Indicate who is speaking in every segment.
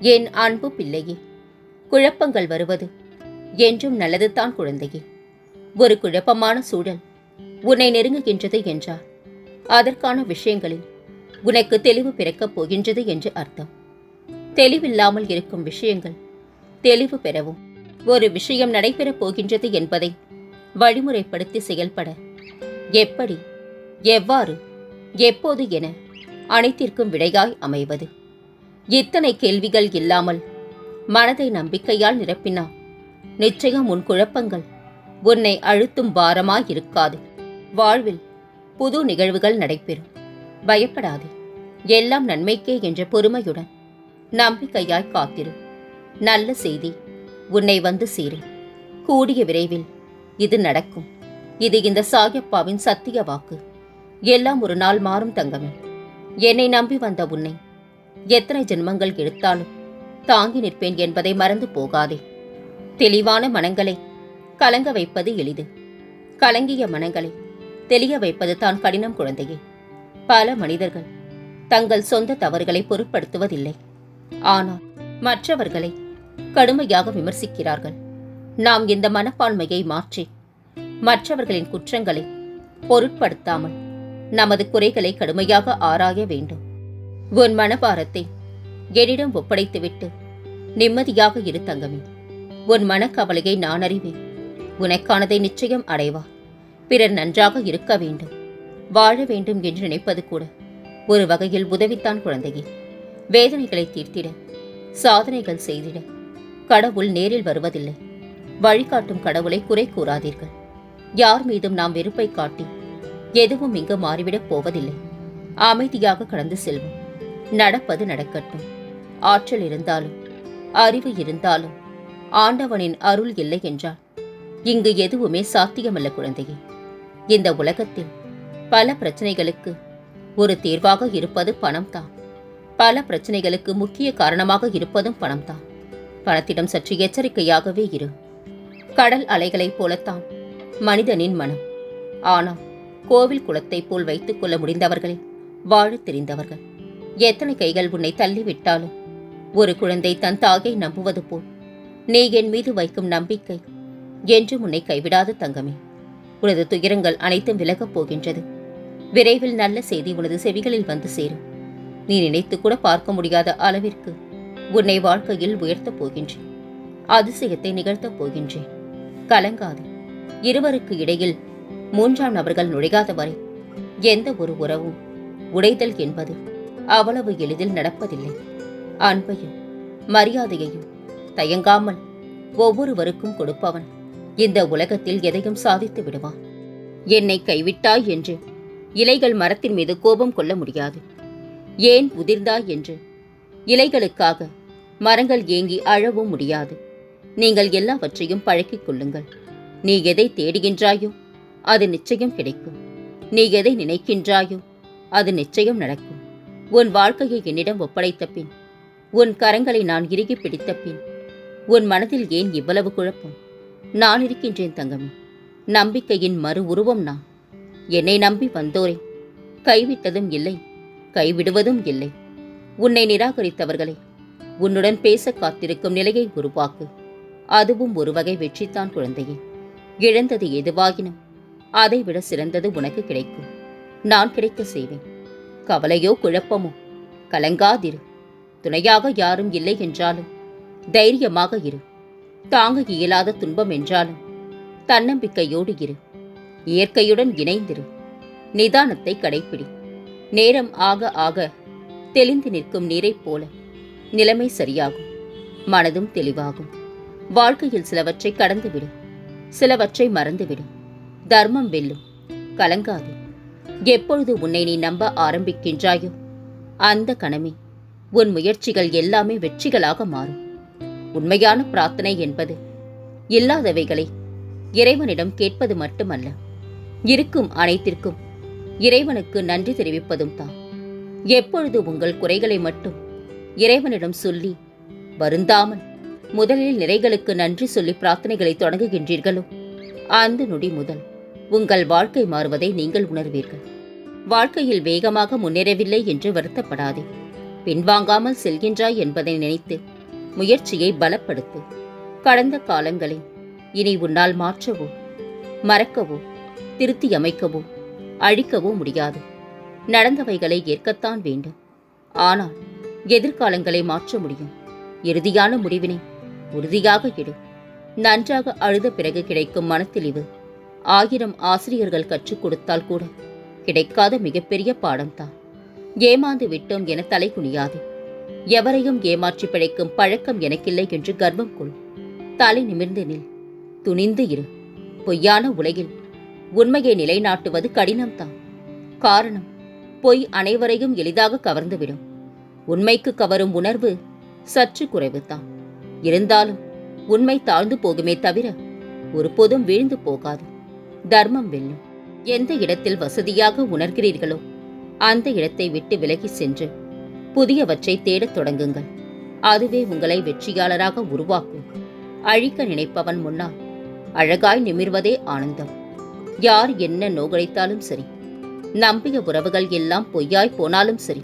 Speaker 1: என் அன்பு பிள்ளையே குழப்பங்கள் வருவது என்றும் நல்லதுதான் குழந்தையே. ஒரு குழப்பமான சூழல் உன்னை நெருங்குகின்றது என்றார். அதற்கான விஷயங்களில் உனக்கு தெளிவு பிறக்கப் போகின்றது என்று அர்த்தம். தெளிவில்லாமல் இருக்கும் விஷயங்கள் தெளிவு பெறவும் ஒரு விஷயம் நடைபெறப் போகின்றது என்பதை வழிமுறைப்படுத்தி செயல்பட எப்படி எவ்வாறு எப்போது என அனைத்திற்கும் விடையாய் அமைவது. இத்தனை கேள்விகள் இல்லாமல் மனதை நம்பிக்கையால் நிரப்பினா. நிச்சயம் உன் குழப்பங்கள் உன்னை அழுத்தும் பாரமாயிருக்காது. வாழ்வில் புது நிகழ்வுகள் நடைபெறும். பயப்படாதே. எல்லாம் நன்மைக்கே என்ற பொறுமையுடன் நம்பிக்கையாய் காத்திரு. நல்ல செய்தி உன்னை வந்து சேரும். கூடிய விரைவில் இது நடக்கும். இது இந்த சாயப்பாவின் சத்திய வாக்கு. எல்லாம் ஒரு நாள் மாறும் தங்கமே. என்னை நம்பி வந்த உன்னை எத்தனை ஜென்மங்கள் எடுத்தாலும் தாங்கி நிற்பேன் என்பதை மறந்து போகாதே. தெளிவான மனங்களை கலங்க வைப்பது எளிது. கலங்கிய மனங்களை தெளிய வைப்பது தான் கடினம் குழந்தையே. பல மனிதர்கள் தங்கள் சொந்த தவறுகளை பொருட்படுத்துவதில்லை. ஆனால் மற்றவர்களை கடுமையாக விமர்சிக்கிறார்கள். நாம் இந்த மனப்பான்மையை மாற்றி மற்றவர்களின் குற்றங்களை பொருட்படுத்தாமல் நமது குறைகளை கடுமையாக ஆராய வேண்டும். உன் மனபாரத்தை என்னிடம் ஒப்படைத்துவிட்டு நிம்மதியாக இரு தங்கமே. உன் மனக்கவலையை நான் அறிவேன். உனக்கானதை நிச்சயம் அடைவா. பிறர் நன்றாக இருக்க வேண்டும். வாழ வேண்டும் என்று நினைப்பது கூட ஒரு வகையில் உதவித்தான் குழந்தையே. வேதனைகளை தீர்த்திட சாதனைகள் செய்திட. கடவுள் நேரில் வருவதில்லை. வழிகாட்டும் கடவுளை குறை கூறாதீர்கள். யார் மீதும் நாம் வெறுப்பை காட்டி எதுவும் இங்கு மாறிவிடப் போவதில்லை. அமைதியாக கடந்து செல்வோம். நடப்பது நடக்கட்டும். ஆற்றல் இருந்தாலும் அறிவு இருந்தாலும் ஆண்டவனின் அருள் இல்லை என்றால் இங்கு எதுவுமே சாத்தியமல்ல குழந்தையே. இந்த உலகத்தில் பல பிரச்சனைகளுக்கு ஒரு தீர்வாக இருப்பது பணம்தான். பல பிரச்சனைகளுக்கு முக்கிய காரணமாக இருப்பதும் பணம்தான். பணத்திடம் சற்று எச்சரிக்கையாகவே இரு. கடல் அலைகளைப் போலத்தான் மனிதனின் மனம். ஆனால் கோவில் குளத்தைப் போல் வைத்துக் கொள்ள முடிந்தவர்களே வாழ தெரிந்தவர்கள். எத்தனை கைகள் உன்னை தள்ளிவிட்டாலும்? ஒரு குழந்தை தன் தாகை நம்புவது போல். நீ என் மீது வைக்கும் நம்பிக்கை. என்றும் உன்னை கைவிடாது தங்கமே. உனது துயரங்கள் அனைத்தும் விலகப் போகின்றது. விரைவில் நல்ல செய்தி உனது செவிகளில் வந்து சேரும். நீ நினைத்து கூட பார்க்க முடியாத அளவிற்கு உன்னை வாழ்க்கையில் உயர்த்தப் போகின்றேன். அதிசயத்தை நிகழ்த்தப் போகின்றேன். கலங்காது. இருவருக்கு இடையில் மூன்றாம் நபர்கள் நுழையாத வரை எந்த ஒரு உறவும் உடைதல் என்பது அவ்வளவு எளிதில் நடப்பதில்லை. அன்பையும் மரியாதையையும் தயங்காமல் ஒவ்வொருவருக்கும் கொடுப்பவன் இந்த உலகத்தில் எதையும் சாதித்து விடுவான் என்னை கைவிட்டாய் என்று இலைகள் மரத்தின் மீது கோபம் கொள்ள முடியாது. ஏன் உதிர்ந்தாய் என்று இலைகளுக்காக மரங்கள் ஏங்கி அழவும் முடியாது. நீங்கள் எல்லாவற்றையும் பழக்கிக் கொள்ளுங்கள். நீ எதை தேடுகின்றாயோ அது நிச்சயம் கிடைக்கும். நீ எதை நினைக்கின்றாயோ அது நிச்சயம் நடக்கும். உன் வாழ்க்கையை என்னிடம் ஒப்படைத்த பின் உன் கரங்களை நான் இறுகி பிடித்த பின் உன் மனதில் ஏன் இவ்வளவு குழப்பம்? நான் இருக்கின்றேன் தங்கமே நம்பிக்கையின் மறு உருவம் நான். என்னை நம்பி வந்தோரே கைவிட்டதும் இல்லை கைவிடுவதும் இல்லை. உன்னை நிராகரித்தவர்களை உன்னுடன் பேச காத்திருக்கும் நிலையை உருவாக்கு. அதுவும் ஒரு வகை வெற்றித்தான் குழந்தையே. இழந்தது எதுவாகினும் அதைவிட சிறந்தது உனக்கு கிடைக்கும். நான் கிடைக்க செய்வேன். கவலையோ குழப்பமோ? கலங்காதிரு. துணையாக யாரும் இல்லை என்றாலும் தைரியமாக இரு. தாங்க இயலாத துன்பம் என்றாலும் தன்னம்பிக்கையோடு இரு. இயற்கையுடன் இணைந்திரு. நிதானத்தை கடைப்பிடி. நேரம் ஆக ஆக தெளிந்து நிற்கும் நீரைப் போல நிலைமை சரியாகும். மனதும் தெளிவாகும். வாழ்க்கையில் சிலவற்றை கடந்துவிடு. சிலவற்றை மறந்துவிடும் தர்மம் வெல்லும். கலங்காதே. எப்பொழுது உன்னை நீ நம்ப ஆரம்பிக்கின்றாயோ? அந்த கணமே உன் முயற்சிகள் எல்லாமே வெற்றிகளாக மாறும். உண்மையான பிரார்த்தனை என்பது இல்லாதவைகளை இறைவனிடம் கேட்பது மட்டுமல்ல இருக்கும் அனைத்திற்கும் இறைவனுக்கு நன்றி தெரிவிப்பதும் தான். எப்பொழுது உங்கள் குறைகளை மட்டும் இறைவனிடம் சொல்லி வருந்தாமல் முதலில் நிறைகளுக்கு நன்றி சொல்லி பிரார்த்தனைகளை தொடங்குகின்றீர்களோ? அந்த நொடி முதல். உங்கள் வாழ்க்கை மாறுவதை நீங்கள் உணர்வீர்கள். வாழ்க்கையில் வேகமாக முன்னேறவில்லை என்று வருத்தப்படாதே. பின்வாங்காமல் செல்கின்றாய் என்பதை நினைத்து முயற்சியை பலப்படுத்து. கடந்த காலங்களை இனி உன்னால் மாற்றவோ மறக்கவோ திருத்தி அமைக்கவோ அழிக்கவோ முடியாது. நடந்தவைகளை ஏற்கத்தான் வேண்டும். ஆனால் எதிர்காலங்களை மாற்ற முடியும். இறுதியான முடிவினை உறுதியாக எடு நன்றாக அழுத பிறகு கிடைக்கும் மனத்தெளிவு ஆயிரம் ஆசிரியர்கள் கற்றுக் கொடுத்தால் கூட கிடைக்காத மிகப்பெரிய பாடம்தான். ஏமாந்து விட்டோம் என தலை குனியாது. எவரையும் ஏமாற்றி பிழைக்கும் பழக்கம் எனக்கில்லை என்று கர்வம் கொள். தலை நிமிர்ந்து நில். துணிந்து இரு. பொய்யான உலகில் உண்மையை நிலைநாட்டுவது கடினம்தான். காரணம் பொய் அனைவரையும் எளிதாக கவர்ந்துவிடும். உண்மைக்கு கவரும் உணர்வு சற்று குறைவுதான். இருந்தாலும் உண்மை தாழ்ந்து போகுமே தவிர ஒருபோதும் வீழ்ந்து போகாது. தர்மம் வெல்லும். எந்த இடத்தில் வசதியாக உணர்கிறீர்களோ அந்த இடத்தை விட்டு விலகி சென்று புதியவற்றை தேடத் தொடங்குங்கள். அதுவே உங்களை வெற்றியாளராக உருவாக்கும். அழிக்க நினைப்பவன் முன்னால் அழகாய் நிமிர்வதே ஆனந்தம். யார் என்ன நோகழைத்தாலும் சரி நம்பிய உறவுகள் எல்லாம் பொய்யாய் போனாலும் சரி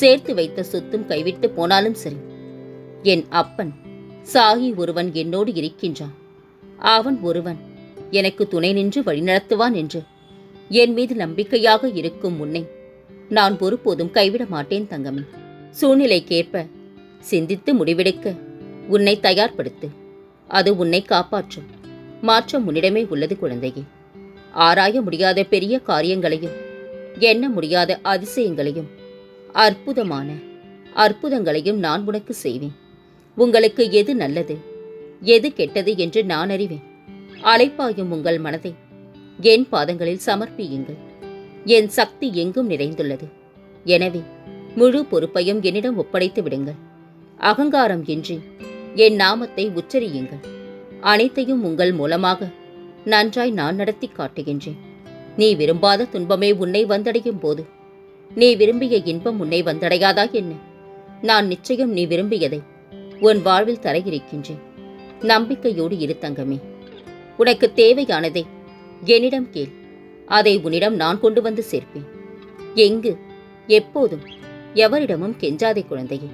Speaker 1: சேர்த்து வைத்த சொத்தும் கைவிட்டு போனாலும் சரி என் அப்பன் சாகி ஒருவன் என்னோடு இருக்கின்றான். அவன் ஒருவன் எனக்கு துணை நின்று வழிநடத்துவான் என்று. என் மீது நம்பிக்கையாக இருக்கும் உன்னை நான் ஒருபோதும் கைவிட மாட்டேன் தங்கமே. சூழ்நிலைக்கேற்ப சிந்தித்து முடிவெடுக்க உன்னை தயார்படுத்து. அது உன்னை காப்பாற்றும். மாற்றம் உன்னிடமே உள்ளது குழந்தையே. ஆராய முடியாத பெரிய காரியங்களையும் எண்ண முடியாத அதிசயங்களையும் அற்புதமான அற்புதங்களையும் நான் உனக்கு செய்வேன். உங்களுக்கு எது நல்லது எது கெட்டது என்று நான் அறிவேன். அலைப்பாயும் உங்கள் மனதை என் பாதங்களில் சமர்ப்பியுங்கள். என் சக்தி எங்கும் நிறைந்துள்ளது. எனவே முழு பொறுப்பையும் என்னிடம் ஒப்படைத்து விடுங்கள். அகங்காரம் இன்றி என் நாமத்தை உச்சரியுங்கள். அனைத்தையும் உங்கள் மூலமாக நன்றாய் நான் நடத்தி காட்டுகின்றேன். நீ விரும்பாத துன்பமே உன்னை வந்தடையும் போது. நீ விரும்பிய இன்பம் உன்னை வந்தடையாதா என்ன? நான் நிச்சயம் நீ விரும்பியதை உன் வாழ்வில் தர இருக்கின்றேன். நம்பிக்கையோடு இரு தங்கமே. உனக்கு தேவையானதை. என்னிடம் கேள். அதை உன்னிடம் நான் கொண்டு வந்து சேர்ப்பேன். எங்கு? எப்போதும். எவரிடமும் கெஞ்சாதே குழந்தையே.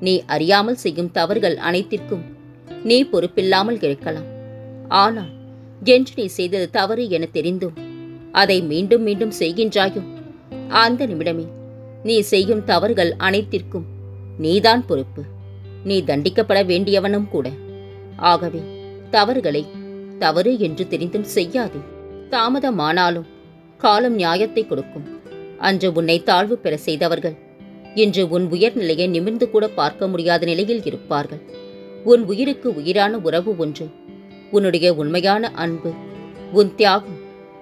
Speaker 1: நீ அறியாமல் செய்யும் தவறுகள் அனைத்திற்கும் நீ பொறுப்பில்லாமல் இருக்கலாம் ஆனால் என்று நீ செய்தது தவறு என தெரிந்தும் அதை மீண்டும் மீண்டும் செய்கின்றாயோ? அந்த நிமிடமே நீ செய்யும் தவறுகள் அனைத்திற்கும் நீதான் பொறுப்பு. நீ தண்டிக்கப்பட வேண்டியவனும் கூட. ஆகவே தவறுகளை தவறு என்று தெரிந்தும் செய்யாதே. தாமதமானாலும் காலம் நியாயத்தை கொடுக்கும். அன்று உன்னை தாழ்வு பெற செய்தவர்கள் இன்று உன் உயர்நிலையை நிமிர்ந்து கூட பார்க்க முடியாத நிலையில் இருப்பார்கள். உன் உயிருக்கு உயிரான உறவு ஒன்று உன்னுடைய உண்மையான அன்பு உன் தியாகம்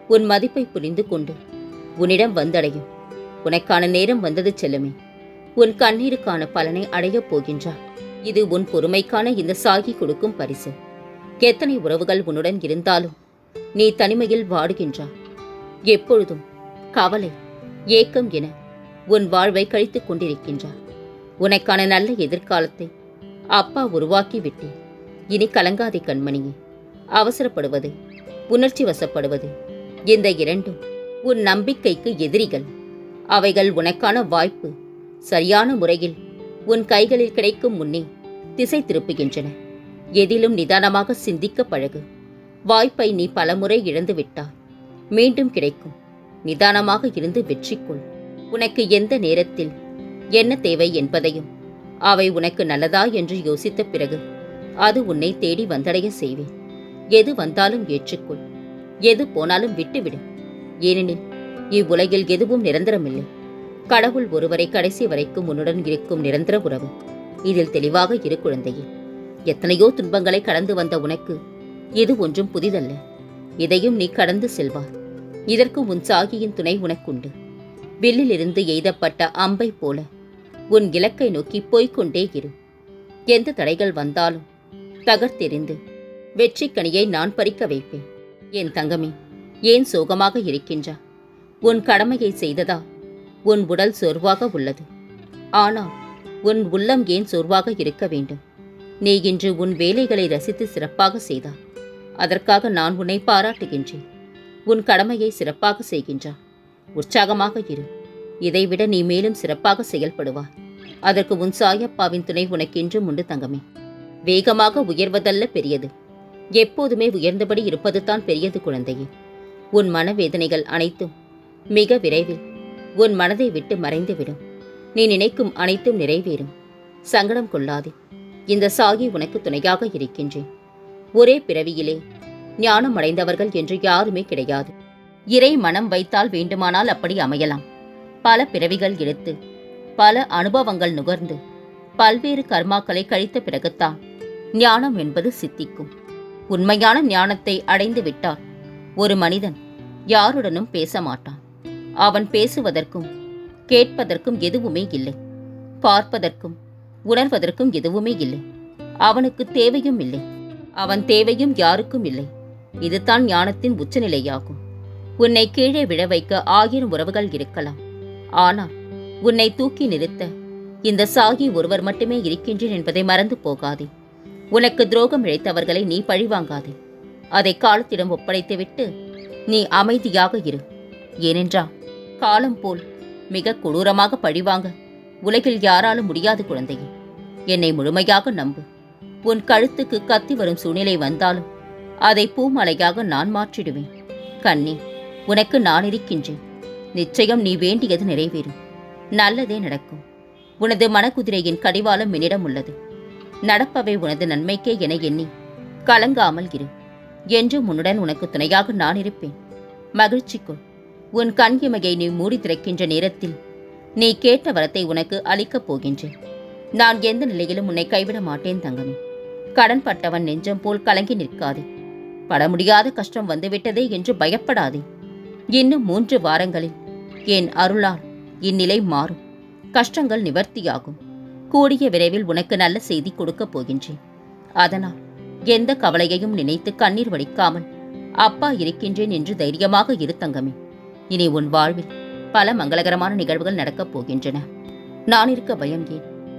Speaker 1: உன் மதிப்பை புரிந்து கொண்டு உன்னிடம் வந்தடையும். உனக்கான நேரம் வந்தது செல்லுமே. உன் கண்ணீருக்கான பலனை அடையப் போகின்றார் இது உன் பொறுமைக்கான இந்த சாகி கொடுக்கும் பரிசு. எத்தனை உறவுகள் உன்னுடன் இருந்தாலும் நீ தனிமையில் வாடுகின்றாய். எப்பொழுதும் கவலை ஏக்கம் என உன் வாழ்வை கழித்துக் கொண்டிருக்கின்றார் உனக்கான நல்ல எதிர்காலத்தை அப்பா உருவாக்கி விட்டேன் இனி கலங்காதே கண்மணியே. அவசரப்படுவது உணர்ச்சி வசப்படுவது இந்த இரண்டும் உன் நம்பிக்கைக்கு எதிரிகள். அவைகள் உனக்கான வாய்ப்பு சரியான முறையில் உன் கைகளில் கிடைக்கும் முன்னே திசை திருப்புகின்றன. எதிலும் நிதானமாக சிந்திக்க பழகு. வாய்ப்பை நீ பலமுறை இழந்து விட்டாய். மீண்டும் கிடைக்கும். நிதானமாக இருந்து வெற்றி கொள் உனக்கு எந்த நேரத்தில் என்ன தேவை என்பதையும் அவை உனக்கு நல்லதா என்று யோசித்த பிறகு அது உன்னை தேடி வந்தடைய செய்வேன். எது வந்தாலும் ஏற்றுக்கொள். எது போனாலும் விட்டுவிடு. ஏனெனில் இவ்வுலகில் எதுவும் நிரந்தரமில்லை. கடவுள் ஒருவரை கடைசி வரைக்கும் உன்னுடன் இருக்கும் நிரந்தர உறவு. இதில் தெளிவாக இரு குழந்தையே. எத்தனையோ துன்பங்களை கடந்து வந்த உனக்கு இது ஒன்றும் புதிதல்ல. இதையும் நீ கடந்து செல்வாய். இதற்கு உன் சாகியின் துணை உனக்குண்டு. வில்லிலிருந்து எய்தப்பட்ட அம்பை போல உன் இலக்கை நோக்கி போய்கொண்டே இரு. எந்த தடைகள் வந்தாலும் தகர்த்தெறிந்து வெற்றி கனியை நான் பறிக்க வைப்பேன். என் தங்கமே ஏன் சோகமாக இருக்கின்றா? உன் கடமையை செய்ததா உன் உடல் சோர்வாக உள்ளது. ஆனால் உன் உள்ளம் ஏன் சோர்வாக இருக்க வேண்டும்? நீ இன்று உன் வேலைகளை ரசித்து சிறப்பாக செய்தா அதற்காக நான் உன்னை பாராட்டுகின்றேன். உன் கடமையை சிறப்பாக செய்கின்றா. உற்சாகமாக இரு. இதைவிட நீ மேலும் சிறப்பாக செயல்படுவாய். அதற்கு உன் சாயப்பாவின் துணை உனக்கென்றும் உண்டு தங்கமே. வேகமாக உயர்வதல்ல பெரியது. எப்போதுமே உயர்ந்தபடி இருப்பதுதான் பெரியது குழந்தையே. உன் மனவேதனைகள் அனைத்தும் மிக விரைவில் உன் மனதை விட்டு மறைந்துவிடும். நீ நினைக்கும் அனைத்தும் நிறைவேறும். சங்கடம் கொள்ளாதே. இந்த சாகி உனக்கு துணையாக இருக்கின்றேன். ஒரே பிறவியிலே ஞானம் அடைந்தவர்கள் என்று யாருமே கிடையாது. இறை மனம் வைத்தால் வேண்டுமானால் அப்படி அமையலாம். பல பிறவிகள் எடுத்து பல அனுபவங்கள் நுகர்ந்து பல்வேறு கர்மாக்களை கழித்த பிறகுத்தான் ஞானம் என்பது சித்திக்கும். உண்மையான ஞானத்தை அடைந்து விட்டால் ஒரு மனிதன் யாருடனும் பேச மாட்டான். அவன் பேசுவதற்கும் கேட்பதற்கும் எதுவுமே இல்லை. பார்ப்பதற்கும் உணர்வதற்கும் எதுவுமே இல்லை. அவனுக்கு தேவையும் இல்லை. அவன் தேவையும் யாருக்கும் இல்லை. இதுதான் ஞானத்தின் உச்சநிலையாகும். உன்னை கீழே விழ வைக்க ஆயிரம் உறவுகள் இருக்கலாம். ஆனால் உன்னை தூக்கி நிறுத்த இந்த சாகி ஒருவர் மட்டுமே இருக்கின்றேன் என்பதை மறந்து போகாதே. உனக்கு துரோகம் இழைத்தவர்களை நீ பழிவாங்காதே. அதை காலத்திடம் ஒப்படைத்துவிட்டு நீ அமைதியாக இரு. ஏனென்றால் காலம் போல் மிக கொடூரமாக பழிவாங்க உலகில் யாராலும் முடியாது குழந்தையே. என்னை முழுமையாக நம்பு. உன் கழுத்துக்கு கத்தி வரும் சூழ்நிலை வந்தாலும் அதை பூமலையாக நான் மாற்றிடுவேன். கண்ணே உனக்கு நான் இருக்கின்றேன். நிச்சயம் நீ வேண்டியது நிறைவேறும். நல்லதே நடக்கும். உனது மனக்குதிரையின் கடிவாளம் என்னிடம் உள்ளது. நடப்பவை உனது நன்மைக்கே என எண்ணி கலங்காமல் இரு. என்றும் உன்னுடன் உனக்கு துணையாக நான் இருப்பேன். மகிழ்ச்சிக்குள் உன் கண் இமையை நீ மூடி திறக்கின்ற நேரத்தில் நீ கேட்ட வரத்தை உனக்கு அளிக்கப் போகின்றேன். நான் எந்த நிலையிலும் உன்னை கைவிட மாட்டேன் தங்கமே. கடன் பட்டவன் நெஞ்சம் போல் கலங்கி நிற்காதே. பட முடியாத கஷ்டம் வந்துவிட்டதே என்று பயப்படாதே. இன்னும் மூன்று வாரங்களில் என் அருளால் இந்நிலை மாறும். கஷ்டங்கள் நிவர்த்தியாகும். கூடிய விரைவில் உனக்கு நல்ல செய்தி கொடுக்கப் போகின்றேன். அதனால் எந்த கவலையையும் நினைத்து கண்ணீர் வடிக்காமல் அப்பா இருக்கின்றேன் என்று தைரியமாக இரு தங்கமே. இனி உன் வாழ்வில் பல மங்களகரமான நிகழ்வுகள் நடக்கப் போகின்றன. நான் இருக்க பயம் ஏன்?